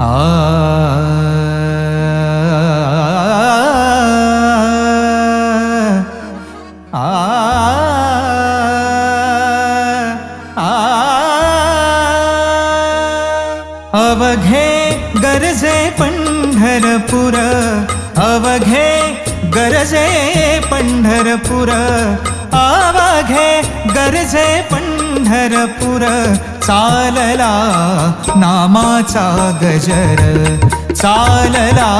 आ आ अवघे गरजे पंढरपुर अवघे गरजे पंढरपुर अवघे गरजे पंढरपुर चालला नामाचा गजर. चालला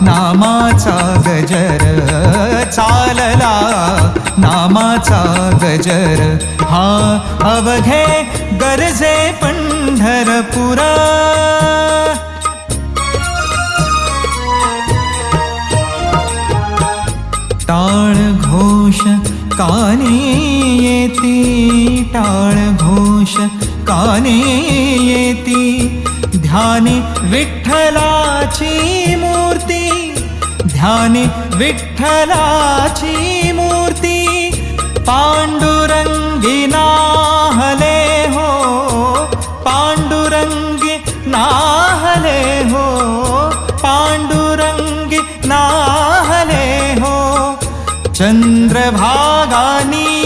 नामाचा गजर. चालला नामाचा गजर. हा अवघे गरजे पंढरपुरा. टाळ घोष कानी येती. टाळ घोष काने येती. ध्यानी विठ्ठलाची मूर्ती. ध्यानी विठ्ठलाची मूर्ती. पांडुरंगी नाहले हो. पांडुरंगी नाहले हो. पांडुरंगी नाहले हो. चंद्रभागानी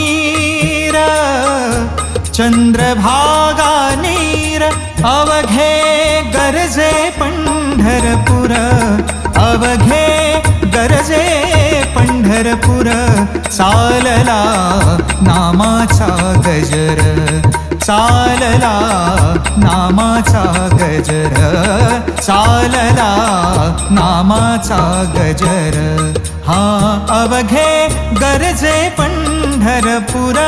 चंद्रभागा नीर अवघे गरजे पंढरपुर अवघे गरजे पंढरपुर चालला नामाचा गजर चालला नामाचा गजर चालला नामाचा गजर हा अवघे गरजे पंढरपुर.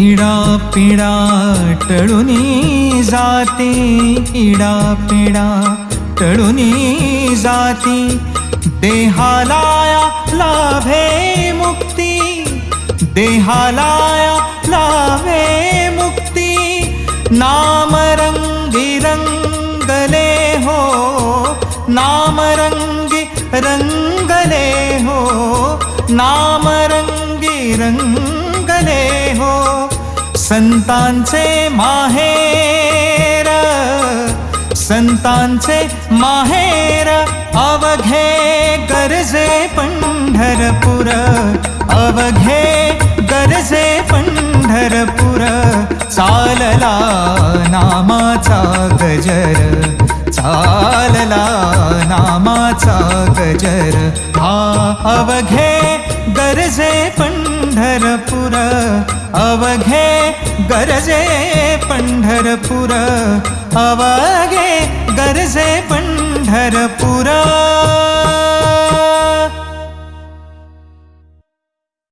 इडा पिडा टळुनी जाते. इडा पिडा टळुनी जाती. देहालाया लाभे मुक्ती. देहालाया लाभे मुक्ती. नाम रंगी रंगले हो. नाम रंगी रंगले हो. नाम रंगी रंगले हो. संतांचे माहेर संतांचे माहेर अवघे गरजे पंढरपुर अवघे गरजे पंढरपुर चालला नामाचा गजर चालला नामाचा गजर हा अवघे गरजे पंढरपुर अवघे गरजे पंढरपुर अवघे गरजे पंढरपुर